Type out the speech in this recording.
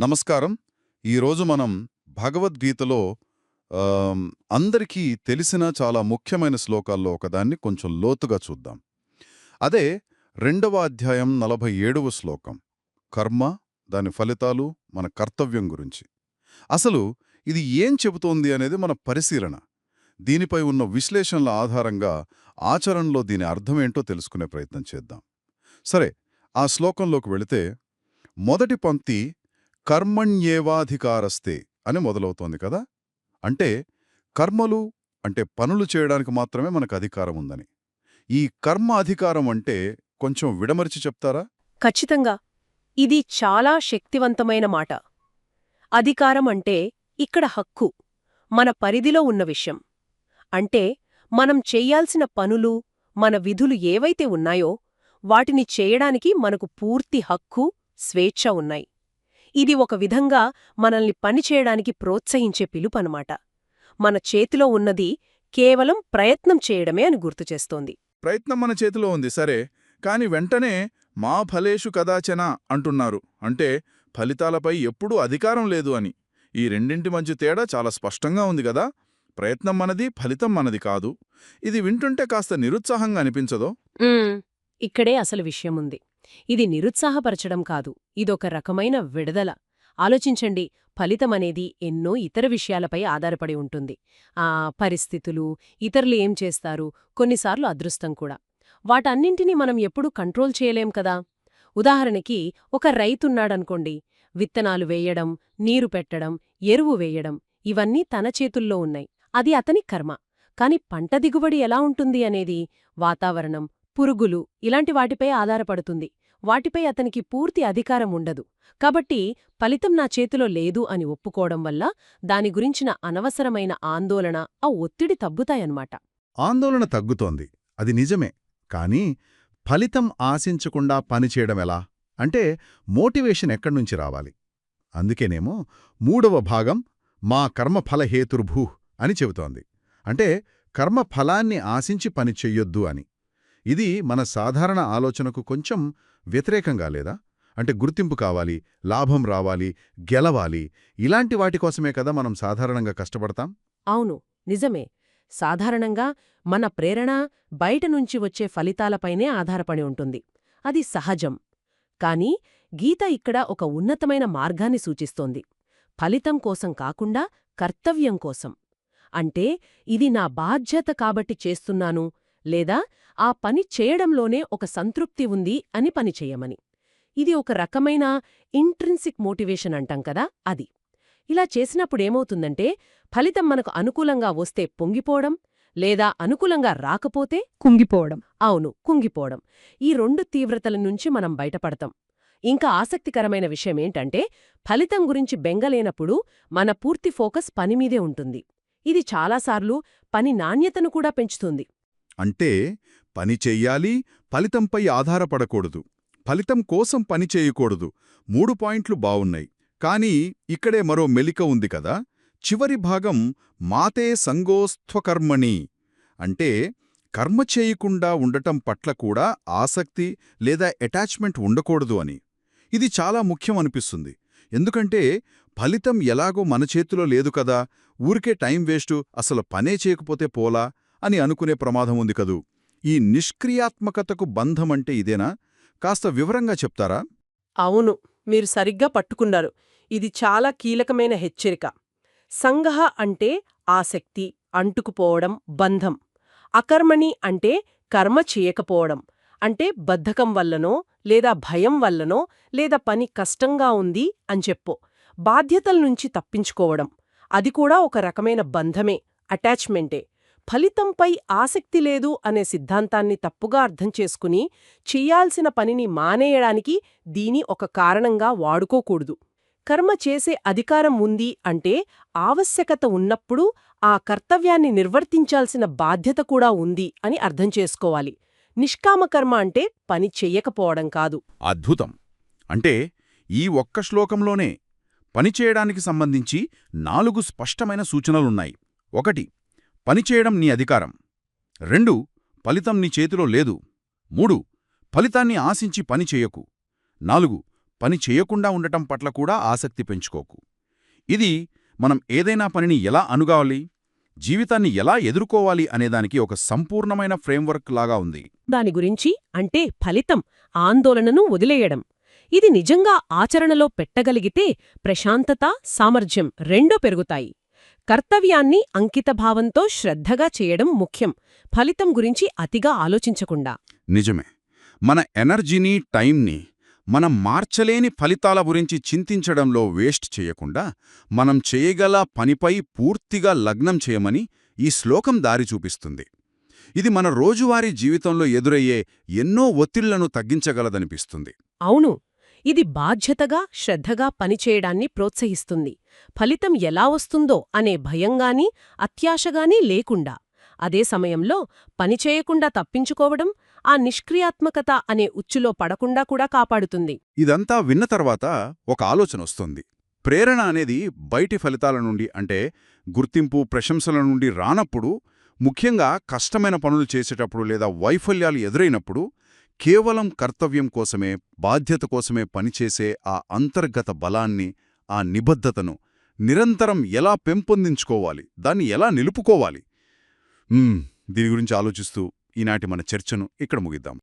నమస్కారం. ఈరోజు మనం భగవద్గీతలో అందరికీ తెలిసిన చాలా ముఖ్యమైన శ్లోకాల్లో ఒకదాన్ని కొంచెం లోతుగా చూద్దాం. అదే రెండవ అధ్యాయం నలభై ఏడవ శ్లోకం. కర్మ దాని ఫలితాలు మన కర్తవ్యం గురించి. అసలు ఇది ఏం చెబుతోంది అనేది మన పరిశీలన. దీనిపై ఉన్న విశ్లేషణల ఆధారంగా ఆచరణలో దీని అర్థమేంటో తెలుసుకునే ప్రయత్నం చేద్దాం. సరే ఆ శ్లోకంలోకి వెళితే మొదటి పంక్తి కర్మణ్యేవాధికారస్తే అని మొదలవుతోంది కదా? అంటే కర్మలు అంటే పనులు చేయడానికి మాత్రమే మనకు అధికారం ఉందని. ఈ కర్మ అధికారం అంటే కొంచెం విడమరిచి చెప్తారా? ఖచ్చితంగా. ఇది చాలా శక్తివంతమైన మాట. అధికారం అంటే ఇక్కడ హక్కు మన పరిధిలో ఉన్న విషయం. అంటే మనం చెయ్యాల్సిన పనులు మన విధులు ఏవైతే ఉన్నాయో వాటిని చేయడానికి మనకు పూర్తి హక్కు స్వేచ్ఛ ఉన్నాయి. ఇది ఒక విధంగా మనల్ని పనిచేయడానికి ప్రోత్సహించే పిలుపనమాట మన చేతిలో ఉన్నది కేవలం ప్రయత్నం చేయడమే అని గుర్తుచేస్తోంది ప్రయత్నం మన చేతిలో ఉంది సరే కాని వెంటనే మా ఫలేషు కదాచన అంటున్నారు. అంటే ఫలితాలపై ఎప్పుడూ అధికారం లేదు అని. ఈ రెండింటి మధ్య తేడా చాలా స్పష్టంగా ఉంది కదా? ప్రయత్నం మనది ఫలితం మనది కాదు. ఇది వింటుంటే కాస్త నిరుత్సాహంగా అనిపించదో? ఇక్కడే అసలు విషయముంది ఇది నిరుత్సాహపరచడం కాదు. ఇదొక రకమైన విడదల. ఆలోచించండి ఫలితమనేది ఎన్నో ఇతర విషయాలపై ఆధారపడి ఉంటుంది. ఆ పరిస్థితులు ఇతరులు ఏం చేస్తారు కొన్నిసార్లు అదృష్టం కూడా. వాటన్నింటినీ మనం ఎప్పుడూ కంట్రోల్ చేయలేం కదా? ఉదాహరణకి ఒక రైతున్నాడనుకోండి విత్తనాలు వేయడం నీరు పెట్టడం ఎరువు వేయడం ఇవన్నీ తన చేతుల్లో ఉన్నాయి. అది అతని కర్మ. కాని పంట దిగుబడి ఎలా ఉంటుంది అనేది వాతావరణం పురుగులు ఇలాంటి వాటిపై ఆధారపడుతుంది. వాటిపై అతనికి పూర్తి అధికారం ఉండదు. కాబట్టి ఫలితం నా చేతిలో లేదు అని ఒప్పుకోవడం వల్ల దాని గురించిన అనవసరమైన ఆందోళన ఆ ఒత్తిడి తగ్గుతాయన్నమాట. ఆందోళన తగ్గుతోంది. అది నిజమే. కానీ ఫలితం ఆశించకుండా పనిచేయడం ఎలా? అంటే మోటివేషన్ ఎక్కడ్నుంచి రావాలి? అందుకేనేమో మూడవ భాగం మా కర్మఫలహేతుర్భూ అని చెబుతోంది. అంటే కర్మ ఫలాన్ని ఆశించి పని చెయ్యొద్దు అని. ఇది మన సాధారణ ఆలోచనకు కొంచెం వ్యతిరేకంగా లేదా? అంటే గుర్తింపు కావాలి లాభం రావాలి గెలవాలి ఇలాంటి వాటి కోసమే కదా మనం సాధారణంగా కష్టపడతాం? అవును నిజమే. సాధారణంగా మన ప్రేరణ బయట నుంచి వచ్చే ఫలితాలపైనే ఆధారపడి ఉంటుంది. అది సహజం. కాని గీత ఇక్కడ ఒక ఉన్నతమైన మార్గాన్ని సూచిస్తోంది. ఫలితం కోసం కాకుండా కర్తవ్యం కోసం. అంటే ఇది నా బాధ్యత కాబట్టి చేస్తున్నాను లేదా ఆ పని చేయడంలోనే ఒక సంతృప్తి ఉంది అని పని చెయ్యమని ఇది ఒక రకమైన ఇంట్రిన్సిక్ మోటివేషన్ అంటాం కదా అది. ఇలా చేసినప్పుడేమవుతుందంటే ఫలితం మనకు అనుకూలంగా వస్తే పొంగిపోవడం లేదా అనుకూలంగా రాకపోతే కుంగిపోవడం. అవును కుంగిపోవడం. ఈ రెండు తీవ్రతల నుంచి మనం బయటపడతాం. ఇంకా ఆసక్తికరమైన విషయమేంటంటే ఫలితం గురించి బెంగలేనప్పుడు మన పూర్తి ఫోకస్ పనిమీదే ఉంటుంది. ఇది చాలాసార్లు పని నాణ్యతను కూడా పెంచుతుంది. అంటే పని చెయ్యాలి ఫలితంపై ఆధారపడకూడదు. ఫలితం కోసం పని చేయకూడదు. మూడు పాయింట్లు బావున్నాయి. కానీ ఇక్కడే మరో మెలిక ఉంది కదా? చివరి భాగం మాతే సంగోస్త్వకర్మణి. అంటే కర్మ చేయకుండా ఉండటం పట్ల కూడా ఆసక్తి లేదా అటాచ్మెంట్ ఉండకూడదు అని. ఇది చాలా ముఖ్యం అనిపిస్తుంది. ఎందుకంటే ఫలితం ఎలాగో మన చేతిలో లేదు కదా? ఊరికే టైం వేస్టు అసలు పనే చేయకపోతే పోలా? అని అనుకునే ప్రమాదం ఉంది కదూ. ఈ నిష్క్రియాత్మకతకు బంధమంటే ఇదేనా? కాస్త వివరంగా చెప్తారా? అవును మీరు సరిగ్గా పట్టుకున్నారు. ఇది చాలా కీలకమైన హెచ్చరిక. సంగహ అంటే ఆసక్తి అంటుకుపోవడం బంధం. అకర్మణి అంటే కర్మ చేయకపోవడం. అంటే బద్ధకం వల్లనో లేదా భయం వల్లనో లేదా పని కష్టంగా ఉంది అని చెప్పో. బాధ్యతల నుంచి తప్పించుకోవడం. అది కూడా ఒక రకమైన బంధమే అటాచ్మెంటే. ఫలితంపై ఆసక్తి లేదు అనే సిద్ధాంతాన్ని తప్పుగా అర్థం చేసుకుని చెయ్యాల్సిన పనిని మానేయడానికి దీని ఒక కారణంగా వాడుకోకూడదు. కర్మ చేసే అధికారం ఉంది అంటే ఆవశ్యకత ఉన్నప్పుడు ఆ కర్తవ్యాన్ని నిర్వర్తించాల్సిన బాధ్యత కూడా ఉంది అని అర్థం చేసుకోవాలి. నిష్కామకర్మ అంటే పని చెయ్యకపోవడం కాదు. అద్భుతం! అంటే ఈ ఒక్క శ్లోకంలోనే పనిచేయడానికి సంబంధించి నాలుగు స్పష్టమైన సూచనలున్నాయి. ఒకటి పనిచేయడం నీ అధికారం. రెండు ఫలితం నీ చేతిలో లేదు. మూడు ఫలితాన్ని ఆశించి పని చేయకు. నాలుగు పని చేయకుండా ఉండటం పట్ల కూడా ఆసక్తి పెంచుకోకు. ఇది మనం ఏదైనా పనిని ఎలా అనుగావాలి జీవితాన్ని ఎలా ఎదుర్కోవాలి అనేదానికి ఒక సంపూర్ణమైన ఫ్రేమ్వర్క్ లాగా ఉంది. దాని గురించి అంటే ఫలితం ఆందోళనను వదిలేయడం. ఇది నిజంగా ఆచరణలో పెట్టగలిగితే ప్రశాంతత సామర్థ్యం రెండో పెరుగుతాయి. కర్తవ్యాన్ని అంకితభావంతో శ్రద్ధగా చేయడం ముఖ్యం. ఫలితం గురించి అతిగా ఆలోచించకుండా. నిజమే. మన ఎనర్జీని టైంని మనం మార్చలేని ఫలితాల గురించి చింతించడంలో వేస్ట్ చేయకుండా మనం చేయగల పనిపై పూర్తిగా లగ్నం చేయమని ఈ శ్లోకం దారి చూపిస్తుంది. ఇది మన రోజువారీ జీవితంలో ఎదురయ్యే ఎన్నో ఒత్తిళ్ళను తగ్గించగలదనిపిస్తుంది. అవును. ఇది బాధ్యతగా శ్రద్ధగా పనిచేయడాన్ని ప్రోత్సహిస్తుంది. ఫలితం ఎలా వస్తుందో అనే భయంగానీ అత్యాశగానీ లేకుండా. అదే సమయంలో పనిచేయకుండా తప్పించుకోవడం ఆ నిష్క్రియాత్మకత అనే ఉచ్చులో పడకుండా కూడా కాపాడుతుంది. ఇదంతా విన్న తర్వాత ఒక ఆలోచన వస్తుంది. ప్రేరణ అనేది బయటి ఫలితాల నుండి అంటే గుర్తింపు ప్రశంసల నుండి రానప్పుడు ముఖ్యంగా కష్టమైన పనులు చేసేటప్పుడు లేదా వైఫల్యాలు ఎదురైనప్పుడు కేవలం కర్తవ్యం కోసమే బాధ్యత కోసమే పనిచేసే ఆ అంతర్గత బలాన్ని ఆ నిబద్ధతను నిరంతరం ఎలా పెంపొందించుకోవాలి దాన్ని ఎలా నిలుపుకోవాలి? దీని గురించి ఆలోచిస్తూ ఈనాటి మన చర్చను ఇక్కడ ముగిద్దాం.